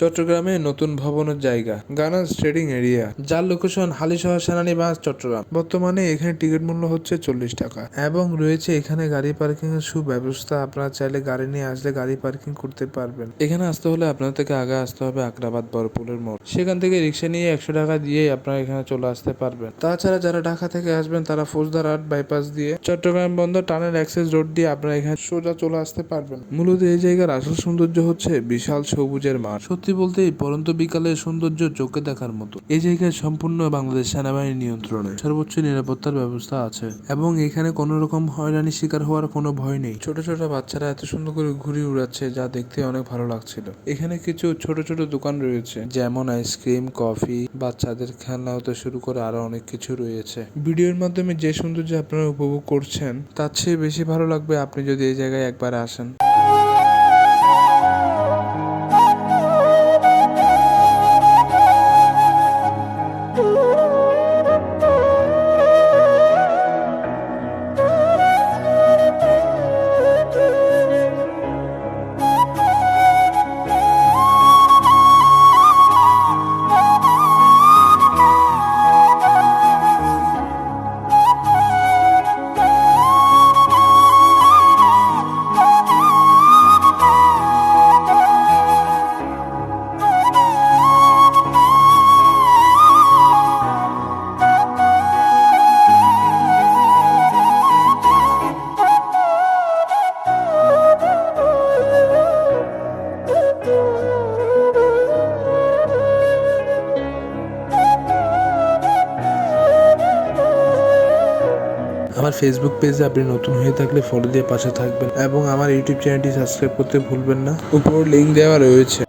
চট্টগ্রামে নতুন ভবনের জায়গা, গানাস ট্রেডিং এরিয়া। যার লোকেশন হালিশহর সেনানিবাস, চট্টগ্রাম। বর্তমানে এখানে টিকিট মূল্য হচ্ছে চল্লিশ টাকা। এবং রয়েছে এখানে গাড়ি পার্কিং এর সুব্যবস্থা। আপনারা চাইলে গাড়ি নিয়ে আসলে গাড়ি পার্কিং করতে পারবেন। এখানে আসতে হলে আপনার থেকে আগে আসতে হবে আকরাবাদ বরপুলের মোড়। সেখান থেকে রিক্সা নিয়ে একশো টাকা দিয়ে আপনারা এখানে চলে আসতে পারবেন। তাছাড়া যারা ঢাকা থেকে আসবেন, তারা ফৌজদার আট বাইপাস দিয়ে চট্টগ্রাম বন্দর টানেল অ্যাক্সেস রোড দিয়ে আপনারা এখানে সোজা চলে আসতে পারবেন। মূলত এই জায়গার আসল সৌন্দর্য হচ্ছে বিশাল সবুজের মাঠ। সত্যি বলতে এই পরন্ত বিকালের সৌন্দর্য চোখে দেখার মতো। এই জায়গায় সম্পূর্ণ বাংলাদেশ সেনাবাহিনীর নিয়ন্ত্রণে। সর্বোচ্চ নিরাপত্তার ব্যবস্থা আছে। এবং এখানে কোনো রকম হয়রানি শিকার হওয়ার কোনো ভয় নেই। ছোট ছোট বাচ্চারা এত সুন্দর করে ঘুরে উড়াচ্ছে যা দেখতে অনেক ভালো লাগছিল। এখানে কিছু ছোট ছোট দোকান রয়েছে, যেমন আইসক্রিম, কফি, বাচ্চাদের খেলনা হতে শুরু করে আরও অনেক কিছু রয়েছে। ভিডিওর মাধ্যমে যে সৌন্দর্য আপনারা উপভোগ করছেন, তার চেয়ে বেশি ভালো লাগবে আপনি যদি এই জায়গায় একবার আসেন। Oh. আমার ফেসবুক পেজে আপনি নতুন হয়ে থাকলে ফলো দিয়ে পাশে থাকবেন এবং আমার ইউটিউব চ্যানেলটি সাবস্ক্রাইব করতে ভুলবেন না। উপর লিঙ্ক দেওয়া রয়েছে।